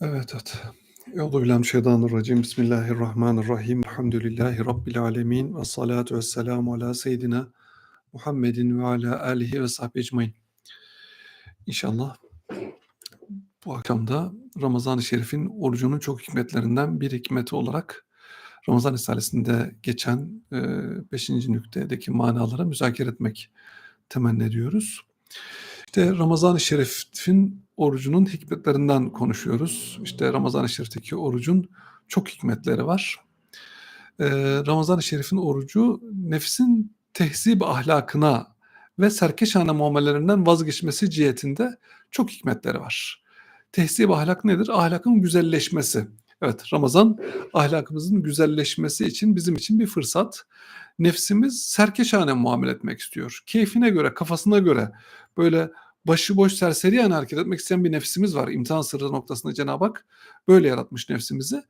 Evet, evet. Euzubillahimineşşeytanirracim. Bismillahirrahmanirrahim. Elhamdülillahi Rabbil alemin. Ve salatu ve selamu ala seyyidina Muhammedin ve ala alihi ve sahbihi ecmain. İnşallah bu akşam da Ramazan-ı Şerif'in orucunun çok hikmetlerinden bir hikmeti olarak Ramazan Risalesi'nde geçen 5. nüktedeki manaları müzakere etmek temenni ediyoruz. İşte Ramazan-ı Şerif'in orucunun hikmetlerinden konuşuyoruz. İşte Ramazan-ı Şerif'teki orucun çok hikmetleri var. Ee, Ramazan-ı Şerif'in orucu nefsin tehzib ahlakına ve serkeşhane muamelelerinden vazgeçmesi cihetinde çok hikmetleri var. Tehzib ahlak nedir? Ahlakın güzelleşmesi. Evet Ramazan ahlakımızın güzelleşmesi için bizim için bir fırsat. Nefsimiz serkeşhane muamele etmek istiyor. Keyfine göre, kafasına göre böyle başıboş serseri yani hareket etmek isteyen bir nefsimiz var. İmtihan sırrı noktasında Cenab-ı Hak böyle yaratmış nefsimizi.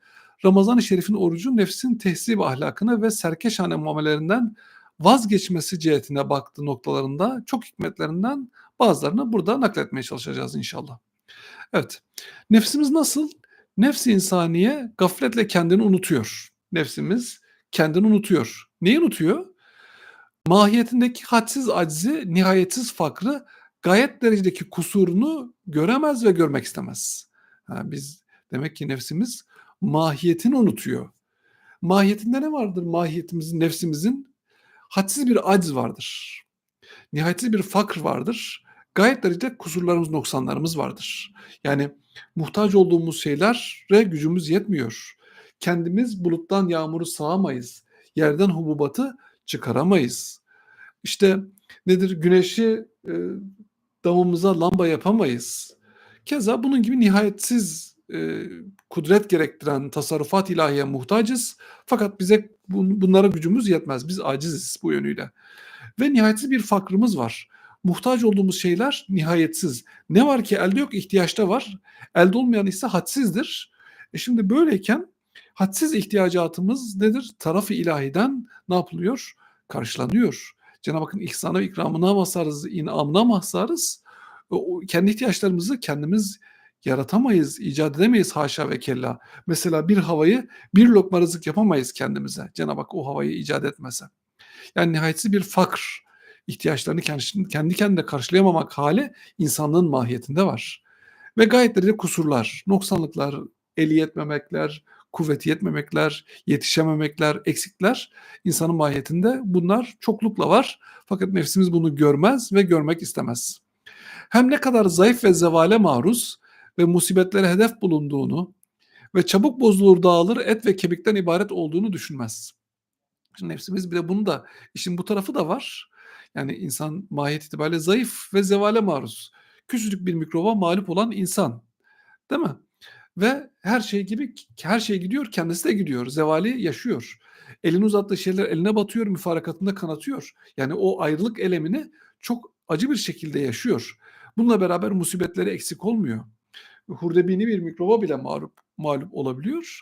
Ramazan-ı Şerif'in orucu nefsin tehzib ahlakına ve serkeşhane muamelelerinden vazgeçmesi cihetine baktığı noktalarında çok hikmetlerinden bazılarını burada nakletmeye çalışacağız inşallah. Evet. Nefsimiz nasıl? Nefsi insaniye gafletle kendini unutuyor. Nefsimiz kendini unutuyor. Neyi unutuyor? Mahiyetindeki hadsiz acizi, nihayetsiz fakrı, gayet derecedeki kusurunu göremez ve görmek istemez. Ha, biz demek ki nefsimiz mahiyetini unutuyor. Mahiyetinde ne vardır mahiyetimizin, nefsimizin? Hadsiz bir aciz vardır. Nihayetsiz bir fakr vardır. Gayet derecede kusurlarımız, noksanlarımız vardır. Yani muhtaç olduğumuz şeylere gücümüz yetmiyor. Kendimiz buluttan yağmuru sağamayız. Yerden hububatı çıkaramayız. İşte nedir? Güneşi e, damımıza lamba yapamayız. Keza bunun gibi nihayetsiz e, kudret gerektiren tasarrufat ilahiye muhtacız. Fakat bize bun, bunlara gücümüz yetmez. Biz aciziz bu yönüyle. Ve nihayetsiz bir fakrımız var. Muhtaç olduğumuz şeyler nihayetsiz. Ne var ki elde yok ihtiyaçta var. Elde olmayan ise hadsizdir. E şimdi böyleyken hadsiz ihtiyacatımız nedir? Tarafı ilahiden ne yapılıyor? Karşılanıyor. Cenab-ı Hakk'ın ihsanı ve ikramına mazharız, inamına mazharız. Kendi ihtiyaçlarımızı kendimiz yaratamayız, icat edemeyiz haşa ve kella. Mesela bir havayı bir lokma rızık yapamayız kendimize. Cenab-ı Hak o havayı icat etmese. Yani nihayetsiz bir fakr, ihtiyaçlarını kendi, kendi kendine karşılayamamak hali insanlığın mahiyetinde var. Ve gayet de kusurlar, noksanlıklar, eli yetmemekler, kuvveti yetmemekler, yetişememekler, eksikler insanın mahiyetinde bunlar çoklukla var. Fakat nefsimiz bunu görmez ve görmek istemez. Hem ne kadar zayıf ve zevale maruz ve musibetlere hedef bulunduğunu ve çabuk bozulur dağılır et ve kemikten ibaret olduğunu düşünmez. Şimdi nefsimiz bir de bunu da işin bu tarafı da var. Yani insan mahiyet itibariyle zayıf ve zevale maruz. Küçücük bir mikroba mağlup olan insan. Değil mi? Ve her şey gibi her şey gidiyor, kendisi de gidiyor. Zevali yaşıyor. Elini uzattığı şeyler eline batıyor, müfarakatında kanatıyor. Yani o ayrılık elemini çok acı bir şekilde yaşıyor. Bununla beraber musibetleri eksik olmuyor. Hurdebini bir mikroba bile mağlup, mağlup olabiliyor.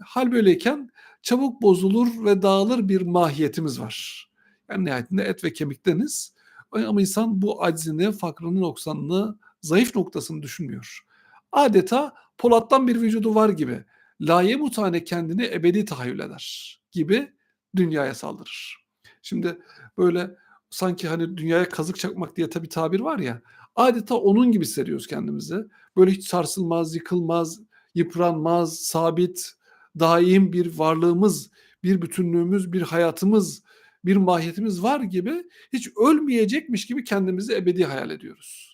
Hal böyleyken çabuk bozulur ve dağılır bir mahiyetimiz var. Yani nihayetinde et ve kemikteniz. Ama insan bu aczini, fakrını, noksanını, zayıf noktasını düşünmüyor. Adeta Polat'tan bir vücudu var gibi. Laye mutane kendini ebedi tahayyül eder gibi dünyaya saldırır. Şimdi böyle sanki hani dünyaya kazık çakmak diye tabi tabir var ya adeta onun gibi hissediyoruz kendimizi. Böyle hiç sarsılmaz, yıkılmaz, yıpranmaz, sabit, daim bir varlığımız, bir bütünlüğümüz, bir hayatımız, bir mahiyetimiz var gibi hiç ölmeyecekmiş gibi kendimizi ebedi hayal ediyoruz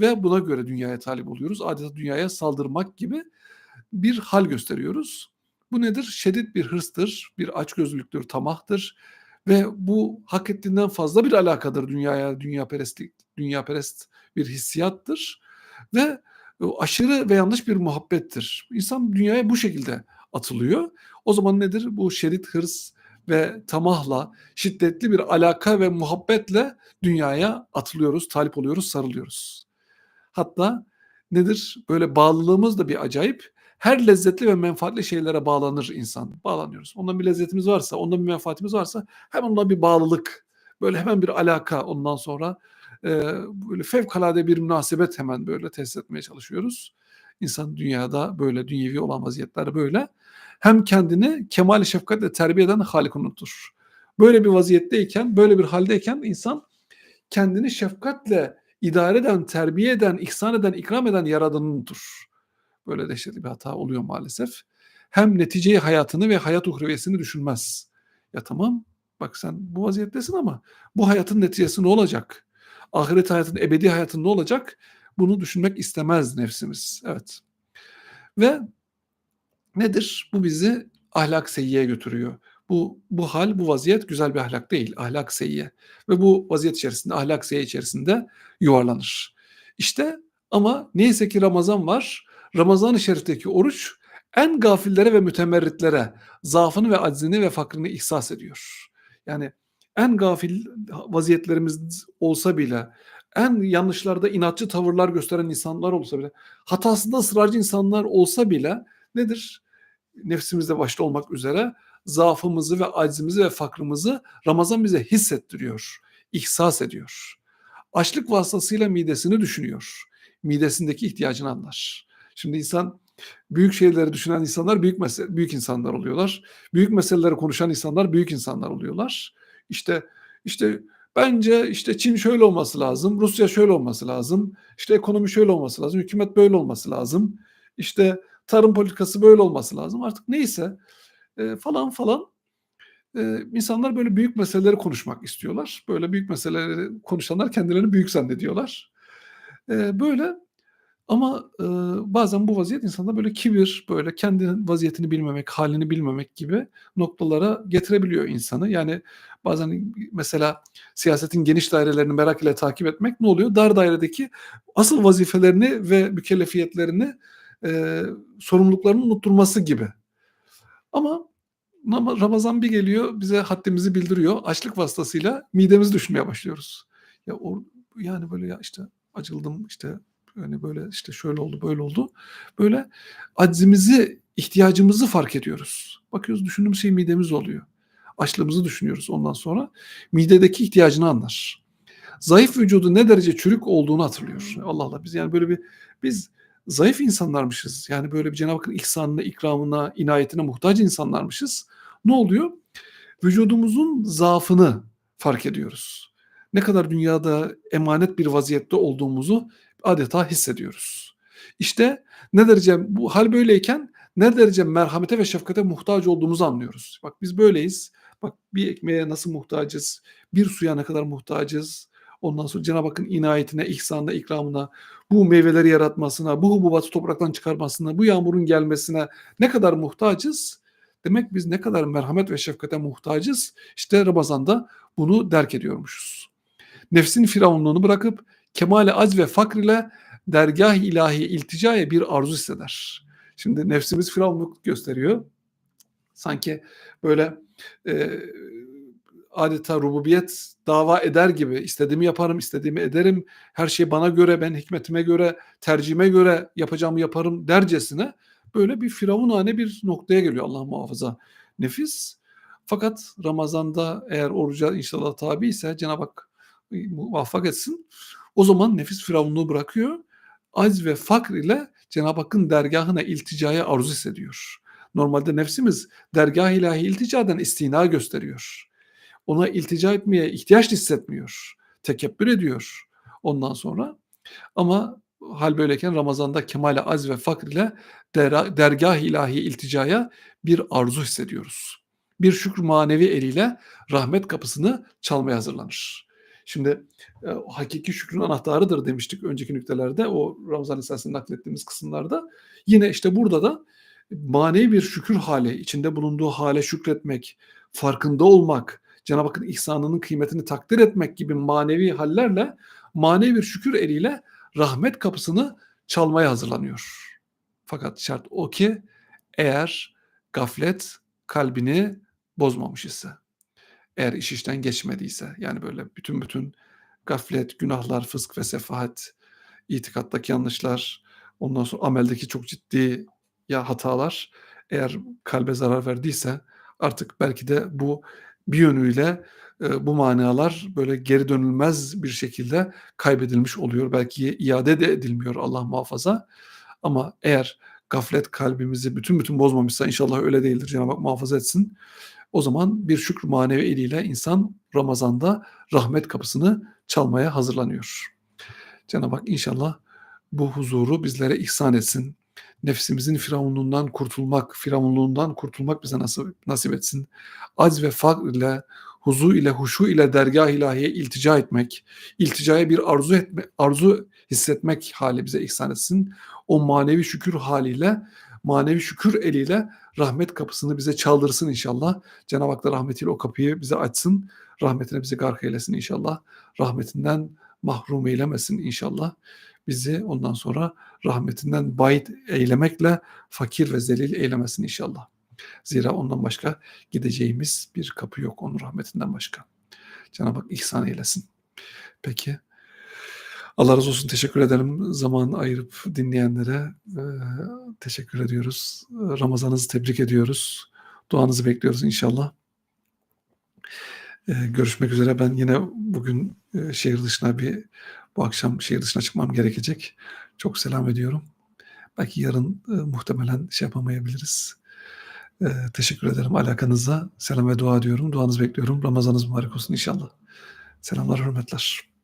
ve buna göre dünyaya talip oluyoruz. Adeta dünyaya saldırmak gibi bir hal gösteriyoruz. Bu nedir? Şiddet bir hırstır, bir açgözlülüktür, tamahtır ve bu hak ettiğinden fazla bir alakadır dünyaya, dünya perestlik, dünya perest bir hissiyattır ve aşırı ve yanlış bir muhabbettir. İnsan dünyaya bu şekilde atılıyor. O zaman nedir? Bu şerit hırs ve tamahla, şiddetli bir alaka ve muhabbetle dünyaya atılıyoruz, talip oluyoruz, sarılıyoruz. Hatta nedir? Böyle bağlılığımız da bir acayip. Her lezzetli ve menfaatli şeylere bağlanır insan. Bağlanıyoruz. Ondan bir lezzetimiz varsa, ondan bir menfaatimiz varsa hemen ondan bir bağlılık. Böyle hemen bir alaka ondan sonra Eee, böyle fevkalade bir münasebet hemen böyle tesis etmeye çalışıyoruz. İnsan dünyada böyle, dünyevi olan vaziyetler böyle. Hem kendini kemal-i şefkatle terbiye eden Hâlik'i unutur. Böyle bir vaziyetteyken, böyle bir haldeyken insan kendini şefkatle idare eden, terbiye eden, ihsan eden, ikram eden Yaradan'ı unutur. Böyle dehşetli bir hata oluyor maalesef. Hem neticeyi hayatını ve hayat uhreviyesini düşünmez. Ya tamam bak sen bu vaziyettesin ama bu hayatın neticesi ne olacak? Ahiret hayatın, ebedi hayatın ne olacak? Bunu düşünmek istemez nefsimiz. Evet. Ve nedir? Bu bizi ahlak seyyiye götürüyor. Bu, bu hal, bu vaziyet güzel bir ahlak değil. Ahlak seyyiye. Ve bu vaziyet içerisinde, ahlak seyyiye içerisinde yuvarlanır. İşte ama neyse ki Ramazan var. Ramazan-ı Şerif'teki oruç en gafillere ve mütemerritlere zaafını ve aczini ve fakrını ihsas ediyor. Yani en gafil vaziyetlerimiz olsa bile, en yanlışlarda inatçı tavırlar gösteren insanlar olsa bile, hatasında ısrarcı insanlar olsa bile nedir? Nefsimizde başta olmak üzere zaafımızı ve aczimizi ve fakrımızı Ramazan bize hissettiriyor, ihsas ediyor. Açlık vasıtasıyla midesini düşünüyor. Midesindeki ihtiyacını anlar. Şimdi insan büyük şeyleri düşünen insanlar büyük mesele, büyük insanlar oluyorlar. Büyük meseleleri konuşan insanlar büyük insanlar oluyorlar. İşte işte bence işte Çin şöyle olması lazım, Rusya şöyle olması lazım, işte ekonomi şöyle olması lazım, hükümet böyle olması lazım, işte tarım politikası böyle olması lazım. Artık neyse e, falan falan e, insanlar böyle büyük meseleleri konuşmak istiyorlar. Böyle büyük meseleleri konuşanlar kendilerini büyük zannediyorlar. E, böyle ama e, bazen bu vaziyet insanda böyle kibir, böyle kendi vaziyetini bilmemek, halini bilmemek gibi noktalara getirebiliyor insanı. Yani bazen mesela siyasetin geniş dairelerini merak ile takip etmek ne oluyor? Dar dairedeki asıl vazifelerini ve mükellefiyetlerini, e, sorumluluklarını unutturması gibi. Ama Ramazan bir geliyor bize haddimizi bildiriyor. Açlık vasıtasıyla midemizi düşünmeye başlıyoruz. Ya or, yani böyle ya işte acıldım işte hani böyle işte şöyle oldu böyle oldu. Böyle aczimizi ihtiyacımızı fark ediyoruz. Bakıyoruz düşündüğümüz şey midemiz oluyor. Açlığımızı düşünüyoruz ondan sonra. Midedeki ihtiyacını anlar. Zayıf vücudu ne derece çürük olduğunu hatırlıyor. Allah Allah biz yani böyle bir biz zayıf insanlarmışız. Yani böyle bir Cenab-ı Hakk'ın ihsanına, ikramına, inayetine muhtaç insanlarmışız. Ne oluyor? Vücudumuzun zaafını fark ediyoruz. Ne kadar dünyada emanet bir vaziyette olduğumuzu adeta hissediyoruz. İşte ne derece bu hal böyleyken ne derece merhamete ve şefkate muhtaç olduğumuzu anlıyoruz. Bak biz böyleyiz. Bak bir ekmeğe nasıl muhtacız, bir suya ne kadar muhtacız. Ondan sonra Cenab-ı Hakk'ın inayetine, ihsanına, ikramına, bu meyveleri yaratmasına, bu hububatı topraktan çıkarmasına, bu yağmurun gelmesine ne kadar muhtacız? Demek biz ne kadar merhamet ve şefkate muhtacız? İşte Ramazan'da bunu derk ediyormuşuz. Nefsin firavunluğunu bırakıp kemale az ve fakr ile dergah ilahi ilticaya bir arzu hisseder. Şimdi nefsimiz firavunluk gösteriyor. Sanki böyle e, adeta rububiyet dava eder gibi istediğimi yaparım, istediğimi ederim. Her şey bana göre, ben hikmetime göre, tercihime göre yapacağımı yaparım dercesine böyle bir firavunane bir noktaya geliyor Allah muhafaza nefis. Fakat Ramazan'da eğer oruca inşallah tabi ise Cenab-ı Hak muvaffak etsin. O zaman nefis firavunluğu bırakıyor. Az ve fakr ile Cenab-ı Hakk'ın dergahına ilticaya arzu hissediyor. Normalde nefsimiz dergah ilahi ilticadan istina gösteriyor. Ona iltica etmeye ihtiyaç hissetmiyor. Tekebbür ediyor ondan sonra. Ama hal böyleyken Ramazan'da kemale az ve fakr ile dergah ilahi ilticaya bir arzu hissediyoruz. Bir şükür manevi eliyle rahmet kapısını çalmaya hazırlanır. Şimdi e, hakiki şükrün anahtarıdır demiştik önceki nüktelerde o Ramazan Esası'nı naklettiğimiz kısımlarda. Yine işte burada da manevi bir şükür hali, içinde bulunduğu hale şükretmek, farkında olmak, Cenab-ı Hakk'ın ihsanının kıymetini takdir etmek gibi manevi hallerle manevi bir şükür eliyle rahmet kapısını çalmaya hazırlanıyor. Fakat şart o ki eğer gaflet kalbini bozmamış ise, eğer iş işten geçmediyse, yani böyle bütün bütün gaflet, günahlar, fısk ve sefahat, itikattaki yanlışlar, ondan sonra ameldeki çok ciddi ya hatalar eğer kalbe zarar verdiyse artık belki de bu bir yönüyle eee, bu manalar böyle geri dönülmez bir şekilde kaybedilmiş oluyor. Belki iade de edilmiyor Allah muhafaza. Ama eğer gaflet kalbimizi bütün bütün bozmamışsa inşallah öyle değildir. Cenab-ı Hak muhafaza etsin. O zaman bir şükür manevi eliyle insan Ramazan'da rahmet kapısını çalmaya hazırlanıyor. Cenab-ı Hak inşallah bu huzuru bizlere ihsan etsin. Nefsimizin firavunluğundan kurtulmak, firavunluğundan kurtulmak bize nasip, nasip etsin. Acz ve fakr ile, huzu ile, huşu ile dergah ilahiye iltica etmek, ilticaya bir arzu etme, arzu hissetmek hali bize ihsan etsin. O manevi şükür haliyle, manevi şükür eliyle rahmet kapısını bize çaldırsın inşallah. Cenab-ı Hak da rahmetiyle o kapıyı bize açsın. Rahmetine bizi gark eylesin inşallah. Rahmetinden mahrum eylemesin inşallah. Bizi ondan sonra rahmetinden bayit eylemekle fakir ve zelil eylemesin inşallah. Zira ondan başka gideceğimiz bir kapı yok onun rahmetinden başka. Cenab-ı Hak ihsan eylesin. Peki. Allah razı olsun. Teşekkür ederim. Zaman ayırıp dinleyenlere e, teşekkür ediyoruz. Ramazanınızı tebrik ediyoruz. Duanızı bekliyoruz inşallah. E, görüşmek üzere. Ben yine bugün e, şehir dışına bir bu akşam şehir dışına çıkmam gerekecek. Çok selam ediyorum. Belki yarın e, muhtemelen şey yapamayabiliriz. E, teşekkür ederim alakanıza. Selam ve dua ediyorum. Duanızı bekliyorum. Ramazanınız mübarek olsun inşallah. Selamlar, hürmetler.